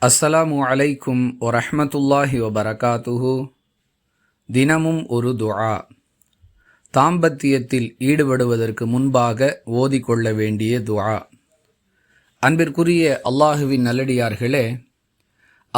அஸ்ஸலாமு அலைக்கும் ஒரஹமத்துல்லாஹி வபரகாத்துஹு. தினமும் ஒரு துஆ. தாம்பத்தியத்தில் ஈடுபடுவதற்கு முன்பாக ஓதிக்கொள்ள வேண்டிய துஆ. அன்பிற்குரிய அல்லாஹுவின் நல்லடியார்களே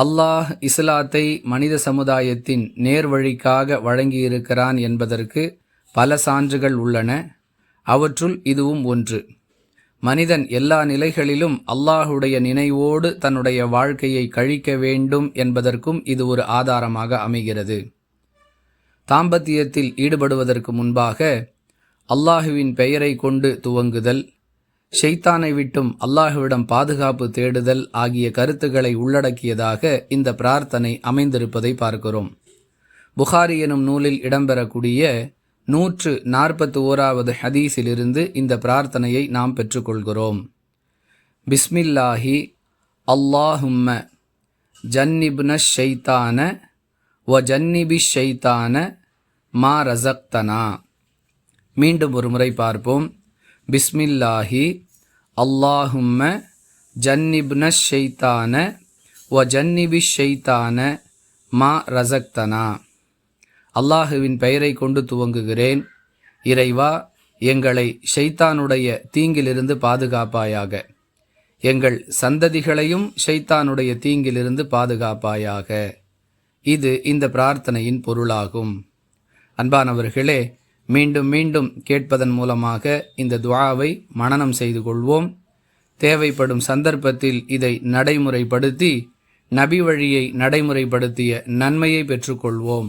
அல்லாஹ் இஸ்லாத்தை மனித சமுதாயத்தின் நேர்வழிக்காக வழங்கியிருக்கிறான் என்பதற்கு பல சான்றுகள் உள்ளன. அவற்றுள் இதுவும் ஒன்று. மனிதன் எல்லா நிலைகளிலும் அல்லாஹுடைய நினைவோடு தன்னுடைய வாழ்க்கையை கழிக்க வேண்டும் என்பதற்கும் இது ஒரு ஆதாரமாக அமைகிறது. தாம்பத்தியத்தில் ஈடுபடுவதற்கு முன்பாக அல்லாஹுவின் பெயரை கொண்டு துவங்குதல் ஷெய்தானை விட்டும் அல்லாஹுவிடம் பாதுகாப்பு தேடுதல் ஆகிய கருத்துக்களை உள்ளடக்கியதாக இந்த பிரார்த்தனை அமைந்திருப்பதை பார்க்கிறோம். புகாரி எனும் நூலில் இடம்பெறக்கூடிய நூற்று நாற்பத்தி ஓராவது ஹதீஸிலிருந்து இந்த பிரார்த்தனையை நாம் பெற்றுக்கொள்கிறோம். பிஸ்மில்லாஹி அல்லாஹும்ம ஜன்னிப்ன ஷைத்தான வ ஜன்னிபி ஷைத்தான மா ரசக்தனா மீண்டும் ஒரு முறை பார்ப்போம். பிஸ்மில்லாஹி அல்லாஹும்ம ஜன்னிப்ன ஷைத்தான வ ஜன்னிபி ஷைத்தான மா ரசக்தனா அல்லாஹுவின் பெயரை கொண்டு துவங்குகிறேன். இறைவா எங்களை ஷைத்தானுடைய தீங்கிலிருந்து பாதுகாப்பாயாக. எங்கள் சந்ததிகளையும் ஷைத்தானுடைய தீங்கிலிருந்து பாதுகாப்பாயாக. இது இந்த பிரார்த்தனையின் பொருளாகும். அன்பானவர்களே மீண்டும் மீண்டும் கேட்பதன் மூலமாக இந்த துவாவை மனனம் செய்து கொள்வோம். தேவைப்படும் சந்தர்ப்பத்தில் இதை நடைமுறைப்படுத்தி நபி வழியை நடைமுறைப்படுத்திய நன்மையை பெற்றுக்கொள்வோம்.